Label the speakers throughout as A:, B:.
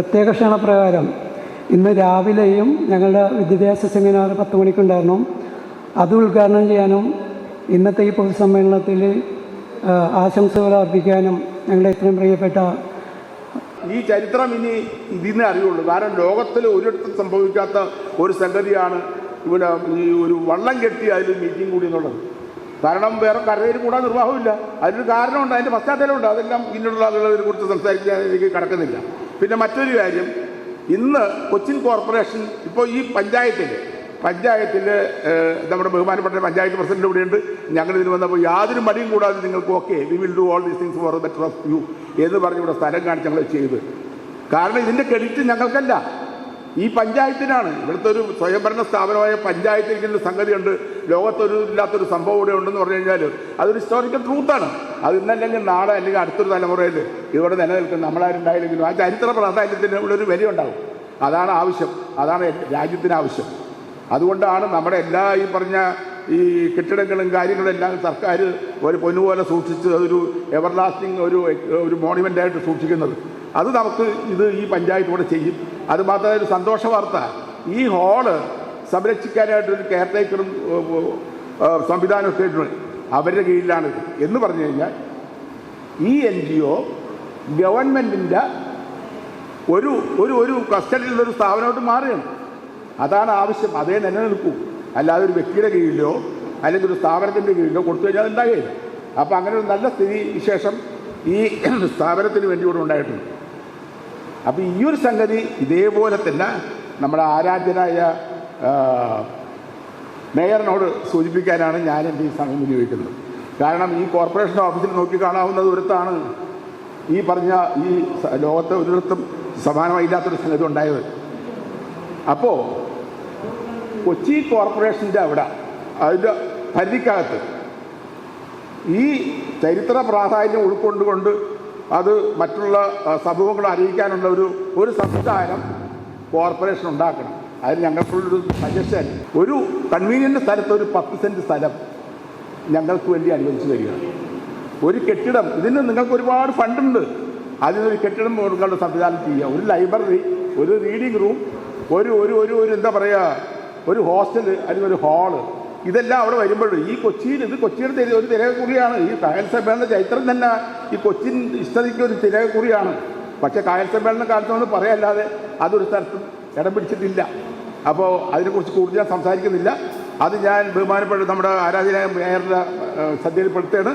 A: പ്രത്യേക ക്ഷണപ്രകാരം ഇന്ന് രാവിലെയും ഞങ്ങളുടെ വിദ്യാഭ്യാസ സെമിനാർ പത്ത് മണിക്കുണ്ടായിരുന്നു. അത് ഉദ്ഘാടനം ചെയ്യാനും ഇന്നത്തെ ഈ പൊതുസമ്മേളനത്തിൽ ആശംസകൾ അർപ്പിക്കാനും ഞങ്ങളുടെ ഇത്രയും പ്രിയപ്പെട്ട
B: ഈ ചരിത്രം ഇനി ഇതിനെ അറിയുള്ളൂ. കാരണം ലോകത്തിൽ ഒരിടത്തും സംഭവിക്കാത്ത ഒരു സംഗതിയാണ് ഇവിടെ ഒരു വള്ളം കെട്ടി അതിൽ മീറ്റിംഗ് കൂടി എന്നുള്ളത്. കാരണം വേറെ കരയിൽ കൂടാൻ നിർവാഹമില്ല അതിനൊരു കാരണമുണ്ട് അതിന്റെ പശ്ചാത്തലമുണ്ട്. അതെല്ലാം പിന്നീടുള്ള ആളുകളെ കുറിച്ച് സംസാരിക്കാൻ എനിക്ക് കിടക്കുന്നില്ല. പിന്നെ മറ്റൊരു കാര്യം ഇന്ന് കൊച്ചിൻ കോർപ്പറേഷൻ ഇപ്പോൾ ഈ പഞ്ചായത്തിൽ പഞ്ചായത്തിൽ നമ്മുടെ ബഹുമാനപ്പെട്ട പഞ്ചായത്ത് പ്രസിഡന്റ് ഇവിടെയുണ്ട് ഞങ്ങൾ ഇതിന് വന്നപ്പോൾ യാതൊരു മടിയും കൂടാതെ നിങ്ങൾക്ക് okay we will do all these things for better of you എന്ന് പറഞ്ഞ് ഇവിടെ സ്ഥലം കാണിച്ച് ഞങ്ങൾ ചെയ്ത്. കാരണം ഇതിന്റെ ക്രെഡിറ്റ് ഞങ്ങൾക്കല്ല. ഈ പഞ്ചായത്തിനാണ്. ഇവിടുത്തെ ഒരു സ്വയംഭരണ സ്ഥാപനമായ പഞ്ചായത്തിൽ ഒരു സംഗതിയുണ്ട് ലോകത്തൊരു ഇല്ലാത്തൊരു സംഭവം ഇവിടെ ഉണ്ടെന്ന് പറഞ്ഞു കഴിഞ്ഞാൽ അതൊരു ഹിസ്റ്റോറിക്കൽ ട്രൂത്താണ് അത് ഇന്നല്ലെങ്കിൽ നാളെ അല്ലെങ്കിൽ അടുത്തൊരു തലമുറയിൽ ഇവിടെ നിലനിൽക്കുന്ന നമ്മളാരുണ്ടായില്ലെങ്കിലും ആ ചരിത്ര പ്രാധാന്യത്തിന് ഒരു വില ഉണ്ടാകും അതാണ് ആവശ്യം. അതാണ് രാജ്യത്തിന് ആവശ്യം. അതുകൊണ്ടാണ് നമ്മുടെ എല്ലാ ഈ പറഞ്ഞ ഈ കെട്ടിടങ്ങളും കാര്യങ്ങളും എല്ലാം സർക്കാർ ഒരു പൊന്നുപോലെ സൂക്ഷിച്ച് ഒരു എവർലാസ്റ്റിംഗ് ഒരു ഒരു മോണുമെന്റായിട്ട് സൂക്ഷിക്കുന്നത്. അത് നമുക്ക് ഇത് ഈ പഞ്ചായത്ത് കൂടെ ചെയ്യും. അത് മാത്രമല്ല ഒരു സന്തോഷ വാർത്ത. ഈ ഹാൾ സംരക്ഷിക്കാനായിട്ട് ഒരു കെയർ ടേക്കറും സംവിധാനമൊക്കെ ഉണ്ട് അവരുടെ കീഴിലാണ് എന്ന് പറഞ്ഞു കഴിഞ്ഞാൽ ഈ എൻ ജി ഒ ഗവൺമെന്റിന്റെ ഒരു ഒരു ഒരു കസ്റ്റഡിയിലുള്ള ഒരു സ്ഥാപനമായിട്ട് മാറുകയാണ്. അതാണ് ആവശ്യം. അതേ നിലനിൽക്കൂ. അല്ലാതെ ഒരു വ്യക്തിയുടെ കീഴിലോ അല്ലെങ്കിൽ ഒരു സ്ഥാപനത്തിന്റെ കീഴിലോ കൊടുത്തു കഴിഞ്ഞാൽ ഉണ്ടാകുകയില്ല. അപ്പോൾ അങ്ങനെ ഒരു നല്ല സ്ഥിതി വിശേഷം ഈ സ്ഥാപനത്തിന് വേണ്ടി ഇവിടെ ഉണ്ടായിട്ടുണ്ട്. അപ്പോൾ ഈ ഒരു സംഗതി ഇതേപോലെ തന്നെ നമ്മുടെ ആരാധ്യനായ മേയറിനോട് സൂചിപ്പിക്കാനാണ് ഞാൻ എന്റെ ഈ സമയം വിനിയോഗിക്കുന്നത്. കാരണം ഈ കോർപ്പറേഷൻ ഓഫീസിൽ നോക്കി കാണാവുന്ന ദൂരത്താണ് ഈ പറഞ്ഞ ഈ ലോകത്തെ ഒരിടത്തും സമാനമായില്ലാത്തൊരു സംഗതി ഉണ്ടായത്. അപ്പോൾ കൊച്ചി കോർപ്പറേഷന്റെ അവിടെ അതിന്റെ പരിധിക്കകത്ത് ഈ ചരിത്ര പ്രാധാന്യം ഉൾക്കൊണ്ടുകൊണ്ട് അത് മറ്റുള്ള സമൂഹങ്ങളെ അറിയിക്കാനുള്ള ഒരു ഒരു സംവിധാനം കോർപ്പറേഷൻ ഉണ്ടാക്കണം. അതിന് ഞങ്ങൾക്കുള്ളൊരു സജഷൻ ഒരു കൺവീനിയന്റ് സ്ഥലത്ത് ഒരു പത്ത് സെന്റ് സ്ഥലം ഞങ്ങൾക്ക് വേണ്ടി അനുവദിച്ചു തരിക. ഒരു കെട്ടിടം ഇതിന് നിങ്ങൾക്ക് ഒരുപാട് ഫണ്ടുണ്ട് അതിനൊരു കെട്ടിടം കൊടുക്കാനുള്ള സംവിധാനം ചെയ്യുക. ഒരു ലൈബ്രറി ഒരു റീഡിംഗ് റൂം ഒരു ഒരു ഒരു ഒരു എന്താ പറയുക ഒരു ഹോസ്റ്റൽ അല്ലെങ്കിൽ ഒരു ഹാൾ ഇതെല്ലാം അവിടെ വരുമ്പോഴും ഈ കൊച്ചിയിൽ ഇത് കൊച്ചിയുടെ തിര- ഒരു തിരകക്കുറിയാണ് ഈ കായൽ സമ്മേളന ചരിത്രം തന്നെ ഈ കൊച്ചിൻ ഇഷ്ടതയ്ക്ക് ഒരു തിരകക്കുറിയാണ് പക്ഷേ കായൽ സമ്മേളന കാലത്തൊന്ന് പറയല്ലാതെ അതൊരു സ്ഥലത്തും ഇടം പിടിച്ചിട്ടില്ല. അപ്പോൾ അതിനെക്കുറിച്ച് കൂടുതൽ ഞാൻ സംസാരിക്കുന്നില്ല. അത് ഞാൻ ബഹുമാനപ്പെട്ട നമ്മുടെ ആരാധനായ മേയറുടെ ശ്രദ്ധയിൽപ്പെടുത്തുകയാണ്.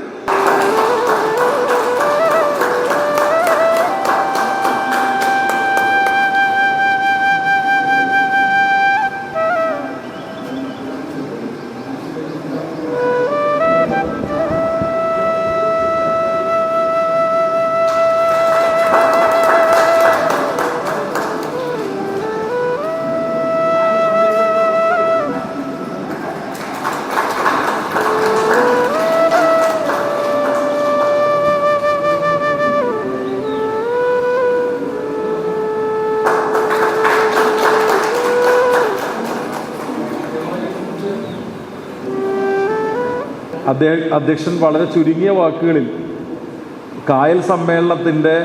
C: അദ്ദേഹം അധ്യക്ഷൻ വളരെ ചുരുങ്ങിയ വാക്കുകളിൽ കായൽ സമ്മേളനത്തിന്റെ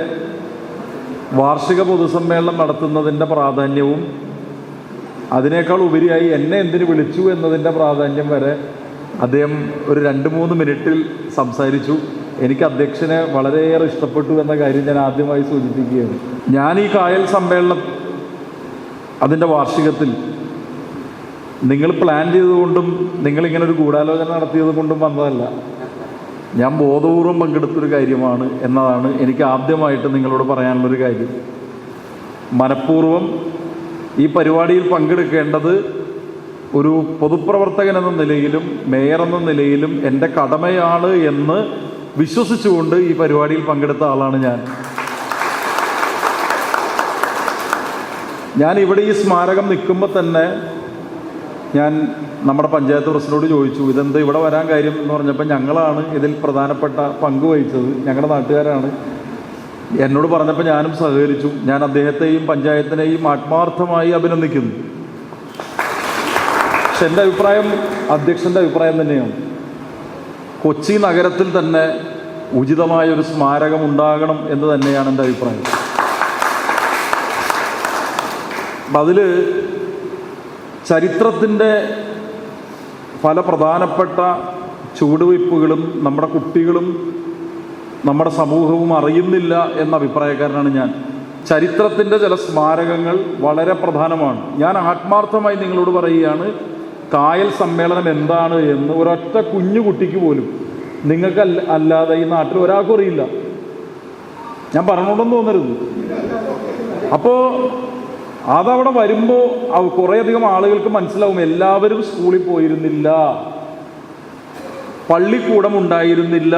C: വാർഷിക പൊതുസമ്മേളനം നടത്തുന്നതിന്റെ പ്രാധാന്യവും അതിനേക്കാൾ ഉപരിയായി എന്നെ എന്തിനു വിളിച്ചു എന്നതിന്റെ പ്രാധാന്യം വരെ അദ്ദേഹം ഒരു രണ്ട് മൂന്ന് മിനിറ്റിൽ സംസാരിച്ചു. എനിക്ക് അധ്യക്ഷനെ വളരെയേറെ ഇഷ്ടപ്പെട്ടു എന്ന കാര്യം ഞാൻ ആദ്യമായി സൂചിപ്പിക്കുകയാണ്. ഞാൻ ഈ കായൽ സമ്മേളനം അതിന്റെ വാർഷികത്തിൽ നിങ്ങൾ പ്ലാൻ ചെയ്തുകൊണ്ടും നിങ്ങളിങ്ങനെ ഒരു ഗൂഢാലോചന നടത്തിയത് കൊണ്ടും വന്നതല്ല. ഞാൻ ബോധപൂർവം പങ്കെടുത്തൊരു കാര്യമാണ് എന്നതാണ് എനിക്ക് ആദ്യമായിട്ട് നിങ്ങളോട് പറയാനുള്ളൊരു കാര്യം. മനഃപൂർവം ഈ പരിപാടിയിൽ പങ്കെടുക്കേണ്ടത് ഒരു പൊതുപ്രവർത്തകൻ എന്ന നിലയിലും മേയർ എന്ന നിലയിലും എന്റെ കടമയാണ് എന്ന് വിശ്വസിച്ചുകൊണ്ട് ഈ പരിപാടിയിൽ പങ്കെടുത്ത ആളാണ് ഞാൻ. ഞാൻ ഇവിടെ ഈ സ്മാരകം നിൽക്കുമ്പോൾ തന്നെ ഞാൻ നമ്മുടെ പഞ്ചായത്ത് പ്രസിഡന്റോട് ചോദിച്ചു ഇതെന്താ ഇവിടെ വരാൻ കാര്യം? എന്ന് പറഞ്ഞപ്പോൾ ഞങ്ങളാണ് ഇതിൽ പ്രധാനപ്പെട്ട പങ്ക് വഹിച്ചത്. ഞങ്ങളുടെ നാട്ടുകാരാണ്. എന്നോട് പറഞ്ഞപ്പോൾ ഞാനും സഹകരിച്ചു. ഞാൻ അദ്ദേഹത്തെയും പഞ്ചായത്തിനെയും ആത്മാർത്ഥമായി അഭിനന്ദിക്കുന്നു. പക്ഷെ എന്റെ അഭിപ്രായം അധ്യക്ഷന്റെ അഭിപ്രായം തന്നെയാണ്. കൊച്ചി നഗരത്തിൽ തന്നെ ഉചിതമായ ഒരു സ്മാരകം ഉണ്ടാകണം എന്ന് തന്നെയാണ് എന്റെ അഭിപ്രായം. അതിൽ ചരിത്രത്തിന്റെ പല പ്രധാനപ്പെട്ട ചുവടുവയ്പ്പുകളും നമ്മുടെ കുട്ടികളും നമ്മുടെ സമൂഹവും അറിയുന്നില്ല എന്ന അഭിപ്രായക്കാരനാണ് ഞാൻ. ചരിത്രത്തിന്റെ ചില സ്മാരകങ്ങൾ വളരെ പ്രധാനമാണ്. ഞാൻ ആത്മാർത്ഥമായി നിങ്ങളോട് പറയുകയാണ് കായൽ സമ്മേളനം എന്താണ് എന്ന് ഒരൊറ്റ കുഞ്ഞു കുട്ടിക്ക് പോലും നിങ്ങൾക്ക് അല്ല- അല്ലാതെ ഈ നാട്ടിൽ ഒരാൾക്കും അറിയില്ല. ഞാൻ പറഞ്ഞോണ്ടെന്ന് തോന്നരുത്. അപ്പോൾ അതവിടെ വരുമ്പോൾ കുറേയധികം ആളുകൾക്ക് മനസ്സിലാവും എല്ലാവരും സ്കൂളിൽ പോയിരുന്നില്ല. പള്ളിക്കൂടം ഉണ്ടായിരുന്നില്ല.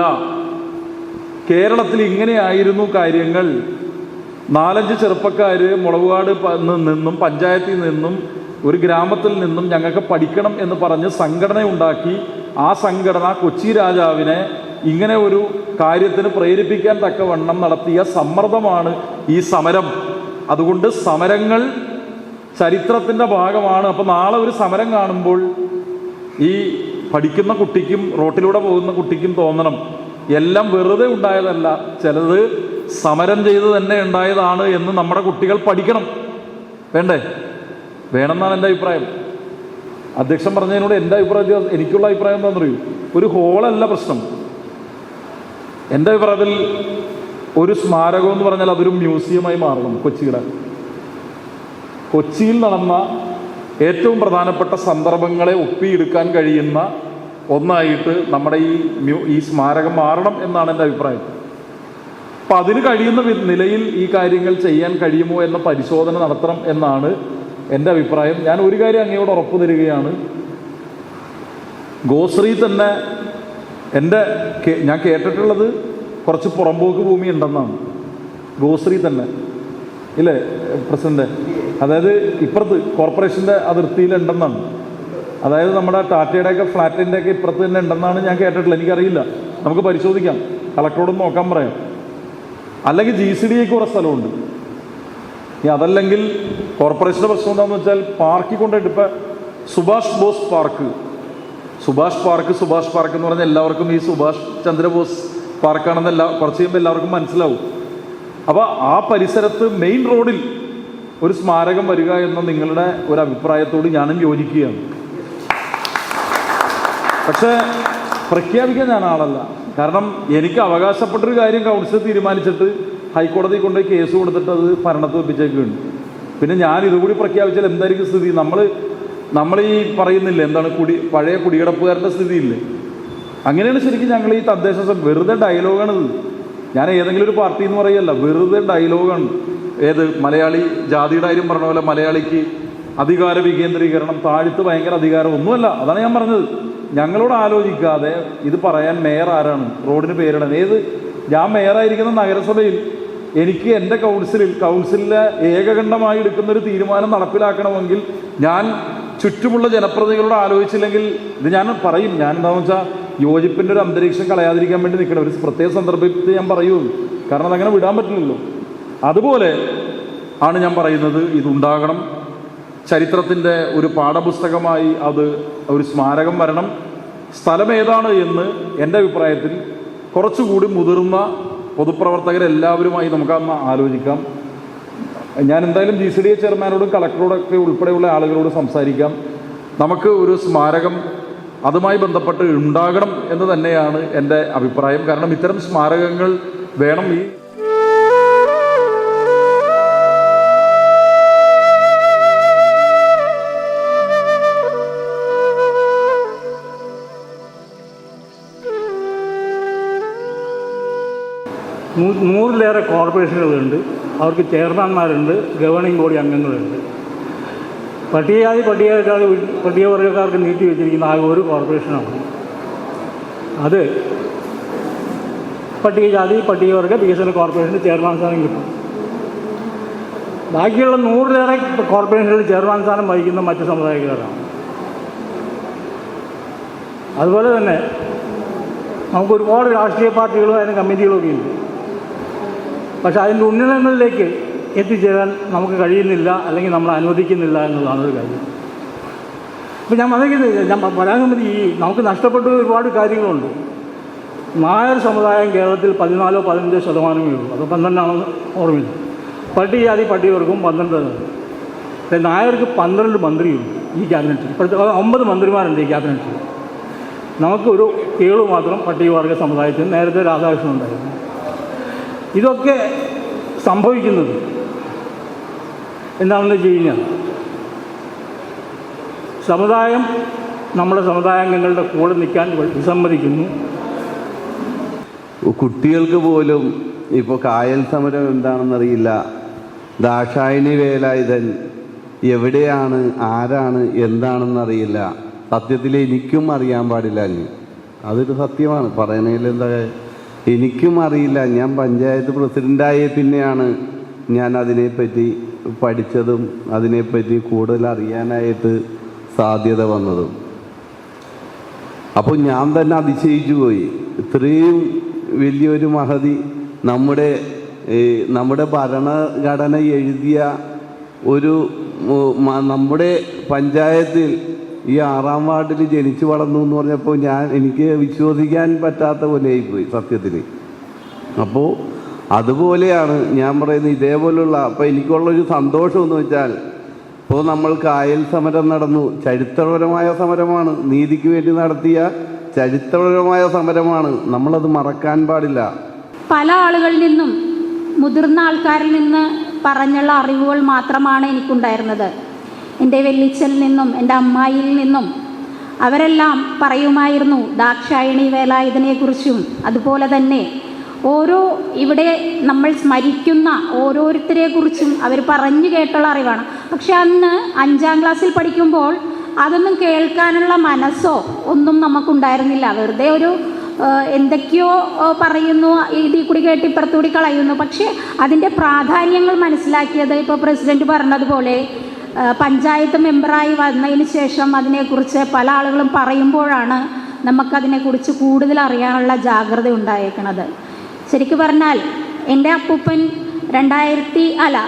C: കേരളത്തിൽ ഇങ്ങനെയായിരുന്നു കാര്യങ്ങൾ. നാലഞ്ച് ചെറുപ്പക്കാർ മുളകുകാട് നിന്നും പഞ്ചായത്തിൽ നിന്നും ഒരു ഗ്രാമത്തിൽ നിന്നും ഞങ്ങൾക്ക് പഠിക്കണം എന്ന് പറഞ്ഞ് സംഘടന ഉണ്ടാക്കി ആ സംഘടന കൊച്ചി രാജാവിനെ ഇങ്ങനെ ഒരു കാര്യത്തിന് പ്രേരിപ്പിക്കാൻ തക്കവണ്ണം നടത്തിയ സമ്മർദ്ദമാണ് ഈ സമരം. അതുകൊണ്ട് സമരങ്ങൾ ചരിത്രത്തിന്റെ ഭാഗമാണ്. അപ്പോൾ നാളെ ഒരു സമരം കാണുമ്പോൾ ഈ പഠിക്കുന്ന കുട്ടിക്കും റോട്ടിലൂടെ പോകുന്ന കുട്ടിക്കും തോന്നണം. എല്ലാം വെറുതെ ഉണ്ടായതല്ല. ചിലത് സമരം ചെയ്ത് തന്നെ ഉണ്ടായതാണ് എന്ന് നമ്മുടെ കുട്ടികൾ പഠിക്കണം. വേണ്ടേ? വേണമെന്നാണ് എന്റെ അഭിപ്രായം. അധ്യക്ഷൻ പറഞ്ഞതിനോട് എന്റെ അഭിപ്രായം എനിക്കുള്ള അഭിപ്രായം എന്താണെന്ന് അറിയൂ ഒരു ഹോളല്ല പ്രശ്നം. എന്റെ അഭിപ്രായത്തിൽ ഒരു സ്മാരകം എന്ന് പറഞ്ഞാൽ അതൊരു മ്യൂസിയമായി മാറണം കൊച്ചിയുടെ. കൊച്ചിയിൽ നടന്ന ഏറ്റവും പ്രധാനപ്പെട്ട സന്ദർഭങ്ങളെ ഒപ്പിയെടുക്കാൻ കഴിയുന്ന ഒന്നായിട്ട് നമ്മുടെ ഈ മ്യൂ ഈ സ്മാരകം മാറണം എന്നാണ് എന്റെ അഭിപ്രായം. അപ്പം അതിന് കഴിയുന്ന നിലയിൽ ഈ കാര്യങ്ങൾ ചെയ്യാൻ കഴിയുമോ എന്ന പരിശോധന നടത്തണം എന്നാണ് എന്റെ അഭിപ്രായം. ഞാൻ ഒരു കാര്യം അങ്ങയോട് ഉറപ്പു തരികയാണ്. ഗോശ്രീ തന്നെ എന്റെ ഞാൻ കേട്ടിട്ടുള്ളത് കുറച്ച് പുറമ്പോക്ക് ഭൂമി ഉണ്ടെന്നാണ്. ഗോശ്രീ തന്നെ. ഇല്ലേ പ്രസിഡന്റ്? അതായത് ഇപ്പുറത്ത് കോർപ്പറേഷന്റെ അതിർത്തിയിലുണ്ടെന്നാണ് അതായത് നമ്മുടെ ടാറ്റയുടെയൊക്കെ ഫ്ലാറ്റിന്റെയൊക്കെ ഇപ്പുറത്ത് തന്നെ ഉണ്ടെന്നാണ് ഞാൻ കേട്ടിട്ടുള്ളത്. എനിക്കറിയില്ല. നമുക്ക് പരിശോധിക്കാം. കളക്ടറോട് നോക്കാൻ പറയാം. അല്ലെങ്കിൽ ജി സി ഡിക്ക് കുറേ സ്ഥലമുണ്ട്. ഇനി അതല്ലെങ്കിൽ കോർപ്പറേഷന്റെ പ്രശ്നം എന്താണെന്ന് വെച്ചാൽ പാർക്കിൽ കൊണ്ടുപോയിട്ട് ഇപ്പം Subhash Bose park. Subhash park Subhash park എന്ന് പറഞ്ഞാൽ എല്ലാവർക്കും ഈ സുഭാഷ് ചന്ദ്രബോസ് പാർക്കാണെന്ന് എല്ലാ കുറച്ച് കഴിയുമ്പോൾ എല്ലാവർക്കും മനസ്സിലാവും. അപ്പോൾ ആ പരിസരത്ത് മെയിൻ റോഡിൽ ഒരു സ്മാരകം വരിക എന്ന നിങ്ങളുടെ ഒരു അഭിപ്രായത്തോട് ഞാനും യോജിക്കുകയാണ്. പക്ഷേ പ്രഖ്യാപിക്കാൻ ഞാൻ ആളല്ല. കാരണം എനിക്ക് അവകാശപ്പെട്ടൊരു കാര്യം കൗൺസിൽ തീരുമാനിച്ചിട്ട് ഹൈക്കോടതി കൊണ്ടുപോയി കേസ് കൊടുത്തിട്ട് അത് ഭരണത്ത് വെപ്പിച്ചേക്കുകയാണ്. പിന്നെ ഞാൻ ഇതുകൂടി പ്രഖ്യാപിച്ചാൽ എന്തായിരിക്കും സ്ഥിതി? നമ്മൾ നമ്മൾ ഈ പറയുന്നില്ല എന്താണ് കുടി പഴയ കുടികിടപ്പുകാരുടെ സ്ഥിതിയില്ലേ? അങ്ങനെയാണ് ശരിക്കും ഞങ്ങൾ ഈ തദ്ദേശ വെറുതെ ഡയലോഗാണ് ഞാൻ ഏതെങ്കിലും ഒരു പാർട്ടി എന്ന് പറയല്ല വെറുതെ ഡയലോഗാണ് ഏത് മലയാളി ജാതിയുടെ കാര്യം പറഞ്ഞ പോലെ മലയാളിക്ക് അധികാര വികേന്ദ്രീകരണം താഴ്ത്ത് ഭയങ്കര അധികാരം ഒന്നുമല്ല. അതാണ് ഞാൻ പറഞ്ഞത്. ഞങ്ങളോട് ആലോചിക്കാതെ ഇത് പറയാൻ മേയർ ആരാണ്? റോഡിന് പേരിടാൻ. ഏത്? ഞാൻ മേയറായിരിക്കുന്ന നഗരസഭയിൽ എനിക്ക് എന്റെ കൗൺസിലിൽ കൗൺസിലിലെ ഏകകണ്ഠമായി എടുക്കുന്ന ഒരു തീരുമാനം നടപ്പിലാക്കണമെങ്കിൽ ഞാൻ ചുറ്റുമുള്ള ജനപ്രതിനിധികളോട് ആലോചിച്ചില്ലെങ്കിൽ ഇത് ഞാൻ പറയും. ഞാൻ എന്താണെന്ന് വെച്ചാൽ യോജിപ്പിന്റെ ഒരു അന്തരീക്ഷം കളയാതിരിക്കാൻ വേണ്ടി നിൽക്കണം ഒരു പ്രത്യേക സന്ദർഭത്തിൽ ഞാൻ പറയൂ. കാരണം അതങ്ങനെ വിടാൻ പറ്റില്ലല്ലോ. അതുപോലെ ആണ് ഞാൻ പറയുന്നത് ഇതുണ്ടാകണം. ചരിത്രത്തിന്റെ ഒരു പാഠപുസ്തകമായി അത് ഒരു സ്മാരകം വരണം. സ്ഥലം ഏതാണ് എന്ന് എന്റെ അഭിപ്രായത്തിൽ കുറച്ചുകൂടി മുതിർന്ന പൊതുപ്രവർത്തകരെല്ലാവരുമായി നമുക്കന്ന് ആലോചിക്കാം. ഞാൻ എന്തായാലും ജി സി ഡി എ ചെയർമാനോടും കളക്ടറോടൊക്കെ ഉൾപ്പെടെയുള്ള ആളുകളോട് സംസാരിക്കാം. നമുക്ക് ഒരു സ്മാരകം അതുമായി ബന്ധപ്പെട്ട് ഉണ്ടാകണം എന്ന് തന്നെയാണ് എന്റെ അഭിപ്രായം. കാരണം ഇത്തരം സ്മാരകങ്ങൾ വേണം ഈ
D: നൂറിലേറെ കോർപ്പറേഷനുകളുണ്ട് അവർക്ക് ചെയർമാൻമാരുണ്ട് ഗവേണിംഗ് ബോഡി അംഗങ്ങളുണ്ട്. പട്ടികജാതി പട്ടികക്കാർ പട്ടികവർഗക്കാർക്ക് നീട്ടി വെച്ചിരിക്കുന്ന ആകെ ഒരു കോർപ്പറേഷനാണ്. അത് പട്ടികജാതി പട്ടികവർഗ വികസന കോർപ്പറേഷന്റെ ചെയർമാൻ സ്ഥാനം കിട്ടും. ബാക്കിയുള്ള നൂറിലേറെ കോർപ്പറേഷനുകളിൽ ചെയർമാൻ സ്ഥാനം വഹിക്കുന്ന മറ്റ് സമുദായക്കാരാണ്. അതുപോലെ തന്നെ നമുക്ക് ഒരുപാട് രാഷ്ട്രീയ പാർട്ടികളും അതിന് കമ്മിറ്റികളും ഒക്കെ ഉണ്ട് പക്ഷേ അതിന്റെ ഉന്നതങ്ങളിലേക്ക് എത്തിച്ചേരാൻ നമുക്ക് കഴിയുന്നില്ല അല്ലെങ്കിൽ നമ്മൾ അനുവദിക്കുന്നില്ല എന്നുള്ളതാണ് ഒരു കാര്യം. ഇപ്പം ഞാൻ പറയുന്നത് ഞാൻ പറയാൻ ഈ നമുക്ക് നഷ്ടപ്പെട്ട ഒരുപാട് കാര്യങ്ങളുണ്ട്. നായർ സമുദായം കേരളത്തിൽ പതിനാലോ പതിനഞ്ചോ ശതമാനമേ ഉള്ളൂ. അത് പന്ത്രണ്ടാണെന്ന് ഓർമ്മയില്ല പട്ടികജാതി പട്ടികവർക്കും പന്ത്രണ്ട് പക്ഷേ നായർക്ക് പന്ത്രണ്ട് മന്ത്രിയുണ്ട് ഈ ക്യാബിനറ്റിൽ. ഇപ്പോഴത്തെ ഒമ്പത് മന്ത്രിമാരുണ്ട് ഈ ക്യാബിനറ്റിൽ. നമുക്കൊരു കേളു മാത്രം പട്ടികവർഗ സമുദായത്തിന് നേരത്തെ രാധാകൃഷ്ണൻ ഉണ്ടായിരുന്നു ഇതൊക്കെ സംഭവിക്കുന്നത് എന്താണെന്ന് വെച്ച് കഴിഞ്ഞാൽ സമുദായം നമ്മുടെ സമുദായാംഗങ്ങളുടെ കൂടെ നിൽക്കാൻ വിസമ്മതിക്കുന്നു.
E: കുട്ടികൾക്ക് പോലും ഇപ്പോൾ കായൽ സമരം എന്താണെന്നറിയില്ല. ദാക്ഷായണി വേലായുധൻ എവിടെയാണ് ആരാണ് എന്താണെന്നറിയില്ല. സത്യത്തിൽ എനിക്കും അറിയാൻ പാടില്ല അങ്ങ് അതൊരു സത്യമാണ്. പറയണതിൽ എന്താ എനിക്കും അറിയില്ല. ഞാൻ പഞ്ചായത്ത് പ്രസിഡന്റായ പിന്നെയാണ് ഞാൻ അതിനെപ്പറ്റി പഠിച്ചതും അതിനെപ്പറ്റി കൂടുതൽ അറിയാനായിട്ട് സാധ്യത വന്നതും. അപ്പോൾ ഞാൻ തന്നെ അതിശയിച്ചു പോയി. ഇത്രയും വലിയൊരു മഹതി നമ്മുടെ നമ്മുടെ ഭരണഘടന എഴുതിയ ഒരു നമ്മുടെ പഞ്ചായത്തിൽ ഈ ആറാം വാർഡിൽ ജനിച്ചു വളർന്നു എന്ന് പറഞ്ഞപ്പോൾ ഞാൻ എനിക്ക് വിശ്വസിക്കാൻ പറ്റാത്ത പോലെയായിപ്പോയി സത്യത്തിൽ. അപ്പോൾ അതുപോലെയാണ് ഞാൻ പറയുന്നത് ഇതേപോലുള്ള അപ്പോൾ എനിക്കുള്ളൊരു സന്തോഷമെന്ന് വെച്ചാൽ ഇപ്പോൾ നമ്മൾ കായൽ സമരം നടന്നു. ചരിത്രപരമായ സമരമാണ്. നീതിക്ക് വേണ്ടി നടത്തിയ ചരിത്രപരമായ സമരമാണ്. നമ്മളത് മറക്കാൻ പാടില്ല.
F: പല ആളുകളിൽ നിന്നും മുതിർന്ന ആൾക്കാരിൽ നിന്ന് പറഞ്ഞുള്ള അറിവുകൾ മാത്രമാണ് എനിക്കുണ്ടായിരുന്നത്. എന്റെ വെല്ലിച്ചനിൽ നിന്നും എന്റെ അമ്മായിയിൽ നിന്നും അവരെല്ലാം പറയുമായിരുന്നു ദാക്ഷായണി വേലായുധനെക്കുറിച്ചും അതുപോലെ തന്നെ ഓരോ ഇവിടെ നമ്മൾ സ്മരിക്കുന്ന ഓരോരുത്തരെക്കുറിച്ചും അവർ പറഞ്ഞു കേട്ടുള്ള അറിവാണ്. പക്ഷെ അന്ന് അഞ്ചാം ക്ലാസ്സിൽ പഠിക്കുമ്പോൾ അതൊന്നും കേൾക്കാനുള്ള മനസ്സോ ഒന്നും നമുക്കുണ്ടായിരുന്നില്ല. വെറുതെ ഒരു എന്തൊക്കെയോ പറയുന്നു ഇതിൽ കൂടി കേട്ട് ഇപ്പുറത്തുകൂടി കളയുന്നു. പക്ഷേ അതിന്റെ പ്രാധാന്യങ്ങൾ മനസ്സിലാക്കിയത് ഇപ്പോൾ പ്രസിഡന്റ് പറഞ്ഞതുപോലെ പഞ്ചായത്ത് മെമ്പറായി വന്നതിന് ശേഷം അതിനെക്കുറിച്ച് പല ആളുകളും പറയുമ്പോഴാണ് നമുക്കതിനെക്കുറിച്ച് കൂടുതൽ അറിയാനുള്ള ജാഗ്രത ഉണ്ടായേക്കണത് ശരിക്കും പറഞ്ഞാൽ എന്റെ അപ്പൂപ്പൻ രണ്ടായിരത്തി അല്ല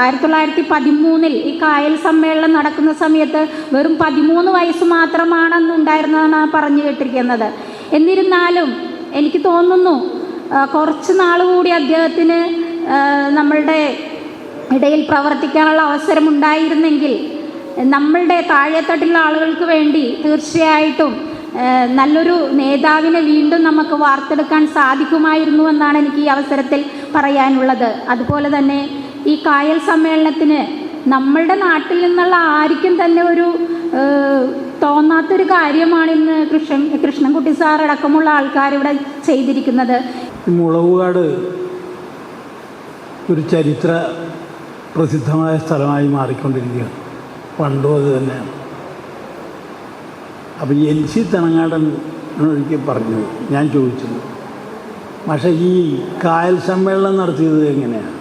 F: ആയിരത്തി തൊള്ളായിരത്തി പതിമൂന്നിൽ ഈ കായൽ സമ്മേളനം നടക്കുന്ന സമയത്ത് വെറും പതിമൂന്ന് വയസ്സ് മാത്രമാണെന്ന് ഉണ്ടായിരുന്നതാണ് പറഞ്ഞു കേട്ടിരിക്കുന്നത്. എന്നിരുന്നാലും എനിക്ക് തോന്നുന്നു കുറച്ച് നാൾ കൂടി അദ്ദേഹത്തിന് നമ്മളുടെ ഇടയിൽ പ്രവർത്തിക്കാനുള്ള അവസരം ഉണ്ടായിരുന്നെങ്കിൽ നമ്മളുടെ താഴെത്തട്ടിലുള്ള ആളുകൾക്ക് വേണ്ടി തീർച്ചയായിട്ടും നല്ലൊരു നേതാവിനെ വീണ്ടും നമുക്ക് വാർത്തെടുക്കാൻ സാധിക്കുമായിരുന്നു എന്നാണ് എനിക്ക് ഈ അവസരത്തിൽ പറയാനുള്ളത്. അതുപോലെ തന്നെ ഈ കായൽ സമ്മേളനത്തിന് നമ്മളുടെ നാട്ടിൽ നിന്നുള്ള ആർക്കും തന്നെ ഒരു തോന്നാത്തൊരു കാര്യമാണ് ഇന്ന് കൃഷ്ണൻ കൃഷ്ണൻകുട്ടി സാർ അടക്കമുള്ള ആൾക്കാർ ഇവിടെ ചെയ്തിരിക്കുന്നത്.
G: മുളവുകാട് ഒരു ചരിത്ര പ്രസിദ്ധമായ സ്ഥലമായി മാറിക്കൊണ്ടിരിക്കുകയാണ്. പണ്ടും അത് തന്നെയാണ്. അപ്പോൾ എൽ സി തണങ്ങാടൻ ഒരിക്കൽ പറഞ്ഞു ഞാൻ ചോദിച്ചു. പക്ഷേ ഈ കായൽ സമ്മേളനം നടത്തിയത് എങ്ങനെയാണ്?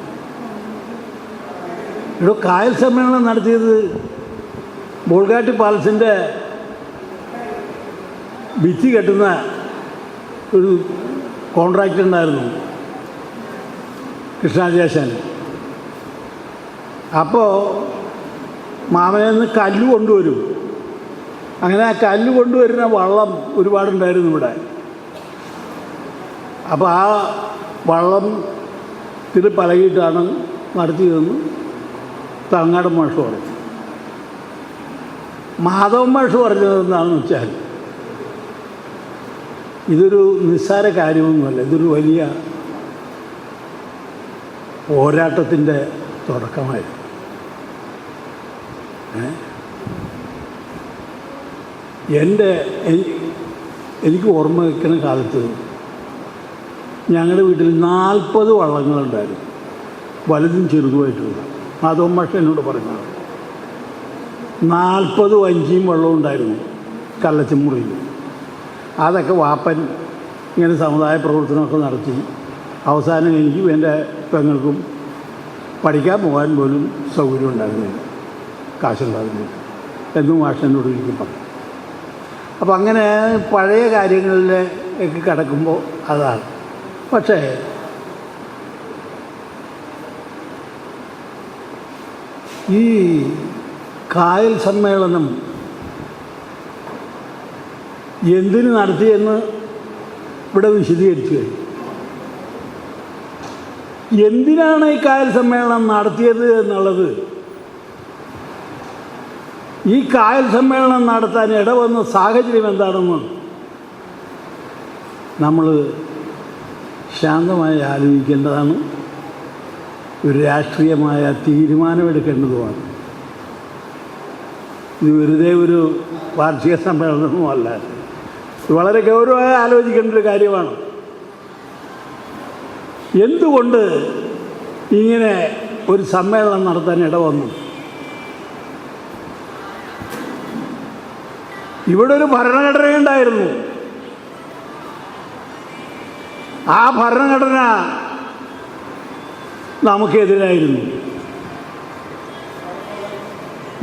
G: ഇവിടെ കായൽ സമ്മേളനം നടത്തിയത് ബോൾഗാട്ട് പാലസിന്റെ ഭിത്തി കെട്ടുന്ന ഒരു കോൺട്രാക്റ്റ് ഉണ്ടായിരുന്നു കൃഷ്ണാജേശൻ. അപ്പോൾ മാമനിൽ നിന്ന് കല്ല് കൊണ്ടുവരും. അങ്ങനെ ആ കല്ല് കൊണ്ടുവരുന്ന വള്ളം ഒരുപാടുണ്ടായിരുന്നു ഇവിടെ. അപ്പോൾ ആ വള്ളം തിരി പലകിയിട്ടാണ് നടത്തിയതെന്ന് തങ്ങാടൻ മാഷ് പറഞ്ഞു. മാധവൻ മാഷ് പറഞ്ഞത് എന്താണെന്ന് വെച്ചാൽ ഇതൊരു നിസ്സാര കാര്യമൊന്നുമല്ല ഇതൊരു വലിയ പോരാട്ടത്തിന്റെ തുടക്കമായിരുന്നു. ഏ? എന്റെ എനിക്ക് ഓർമ്മ വയ്ക്കുന്ന കാലത്ത് ഞങ്ങളുടെ വീട്ടിൽ നാൽപ്പത് വള്ളങ്ങളുണ്ടായിരുന്നു. വലുതും ചെറുതുമായിട്ടുള്ള. മാധവൻ മാഷ എന്നോട് പറഞ്ഞത് നാൽപ്പത് വഞ്ചിയും വെള്ളവും ഉണ്ടായിരുന്നു കള്ളച്ചമുറിയിൽ അതൊക്കെ വാപ്പൻ ഇങ്ങനെ സമുദായ പ്രവർത്തനമൊക്കെ നടത്തി. അവസാനം എനിക്കും എന്റെ പെങ്ങൾക്കും പഠിക്കാൻ പോകാൻ പോലും സൗകര്യം ഉണ്ടായിരുന്നില്ല. കാശുണ്ടായിരുന്നില്ല. എന്നും മാഷനോട് എനിക്ക് പറഞ്ഞു. അപ്പോൾ അങ്ങനെ പഴയ കാര്യങ്ങളിലേക്ക് കിടക്കുമ്പോൾ അതാണ്. പക്ഷേ ഈ കായൽ സമ്മേളനം എന്തിനു നടത്തിയെന്ന് ഇവിടെ വിശദീകരിച്ചു കഴിഞ്ഞു. എന്തിനാണ് ഈ കായൽ സമ്മേളനം നടത്തിയത് എന്നുള്ളത് ഈ കായൽ സമ്മേളനം നടത്താൻ ഇടവന്ന സാഹചര്യം എന്താണെന്ന് നമ്മൾ ശാന്തമായി ആലോചിക്കേണ്ടതാണ്. ഒരു രാഷ്ട്രീയമായ തീരുമാനമെടുക്കേണ്ടതുമാണ്. ഇത് വെറുതെ ഒരു വാർഷിക സമ്മേളനമല്ല വളരെ ഗൗരവമായി ആലോചിക്കേണ്ട ഒരു കാര്യമാണ്. എന്തുകൊണ്ട് ഇങ്ങനെ ഒരു സമ്മേളനം നടത്താൻ ഇടവന്നു? ഇവിടെ ഒരു ഭരണഘടനയുണ്ടായിരുന്നു ആ ഭരണഘടന നമുക്കെതിരായിരുന്നു.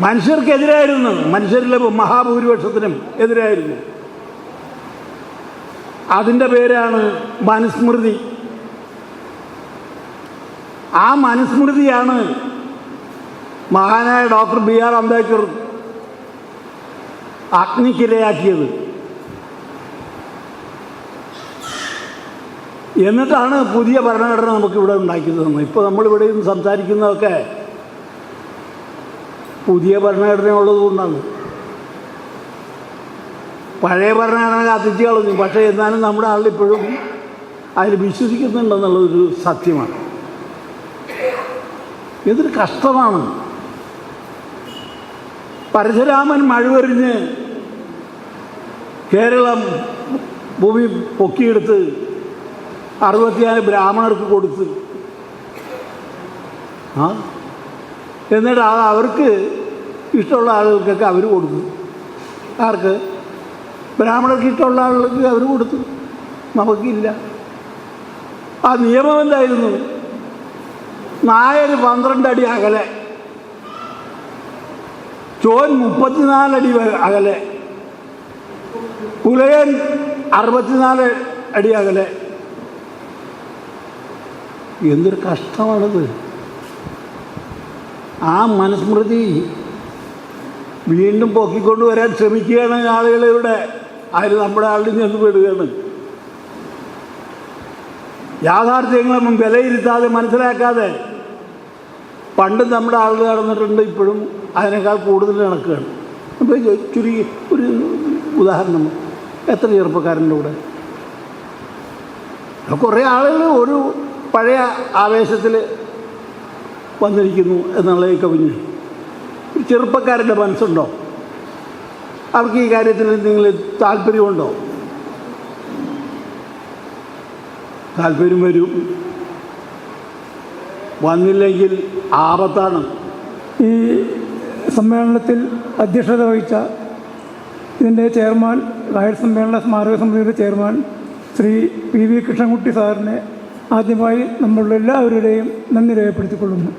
G: മനുഷ്യർക്കെതിരായിരുന്നു. മനുഷ്യരിലെ മഹാഭൂരിപക്ഷത്തിനും എതിരായിരുന്നു. അതിന്റെ പേരാണ് മനുസ്മൃതി. ആ മനുസ്മൃതിയാണ് മഹാനായ ഡോക്ടർ ബി ആർ അംബേദ്കർ അഗ്നിക്കിരയാക്കിയത്. എന്നിട്ടാണ് പുതിയ ഭരണഘടന നമുക്കിവിടെ ഉണ്ടാക്കി തന്നത്. ഇപ്പോൾ നമ്മളിവിടെ നിന്ന് സംസാരിക്കുന്നതൊക്കെ പുതിയ ഭരണഘടന ഉള്ളതുകൊണ്ടാണ് പഴയ ഭരണഘടന കത്തിച്ച് കളഞ്ഞു. പക്ഷേ എന്നാലും നമ്മുടെ ആളിപ്പോഴും അതിൽ വിശ്വസിക്കുന്നുണ്ടെന്നുള്ളതൊരു സത്യമാണ്. ഇതൊരു കഷ്ടമാണ്. പരശുരാമൻ മഴുവെറിഞ്ഞ് കേരളം ഭൂമി പൊക്കിയെടുത്ത് അറുപത്തിയാറ് ബ്രാഹ്മണർക്ക് കൊടുത്ത്. ആ? എന്നിട്ട് അത് അവർക്ക് ഇഷ്ടമുള്ള ആളുകൾക്കൊക്കെ അവർ കൊടുത്തു. ആർക്ക്? ബ്രാഹ്മണർക്ക് ഇഷ്ടമുള്ള ആളുകൾക്ക് അവർ കൊടുത്തു. നമുക്കില്ല. ആ നിയമം എന്തായിരുന്നു? നായർ പന്ത്രണ്ട് അടി അകലെ. ചോൻ മുപ്പത്തിനാലടി അകലെ. പുലയൻ അറുപത്തിനാല് അടി അകലെ എന്തൊരു കഷ്ടമാണത്. ആ മനുസ്മൃതി വീണ്ടും പൊക്കിക്കൊണ്ട് വരാൻ ശ്രമിക്കുകയാണ് ആളുകളിവിടെ അതിൽ നമ്മുടെ ആളിൽ ചെന്ന് വിടുകയാണ് യാഥാർത്ഥ്യങ്ങളൊന്നും വിലയിരുത്താതെ മനസ്സിലാക്കാതെ പണ്ട് നമ്മുടെ ആളുകൾ നടന്നിട്ടുണ്ട് ഇപ്പോഴും അതിനേക്കാൾ കൂടുതൽ നടക്കുകയാണ്. അപ്പോൾ ചുരുങ്ങി ഒരു ഉദാഹരണം. എത്ര ചെറുപ്പക്കാരന്റെ കൂടെ? കുറേ ആളുകൾ ഒരു പഴയ ആവേശത്തിൽ വന്നിരിക്കുന്നു എന്നുള്ളത് കവിഞ്ഞ് ചെറുപ്പക്കാരന്റെ മനസ്സുണ്ടോ? അവർക്ക് ഈ കാര്യത്തിൽ എന്തെങ്കിലും താല്പര്യമുണ്ടോ? താല്പര്യം വരും. വന്നില്ലെങ്കിൽ ആപത്താണ്.
A: ഈ സമ്മേളനത്തിൽ അധ്യക്ഷത വഹിച്ച ഇതിന്റെ ചെയർമാൻ കായൽ സമ്മേളന സ്മാരക സമിതിയുടെ chairman Shri P V Krishnankutty സാറിനെ ആദ്യമായി നമ്മളുടെ എല്ലാവരുടെയും നന്ദി രേഖപ്പെടുത്തിക്കൊള്ളുന്നു.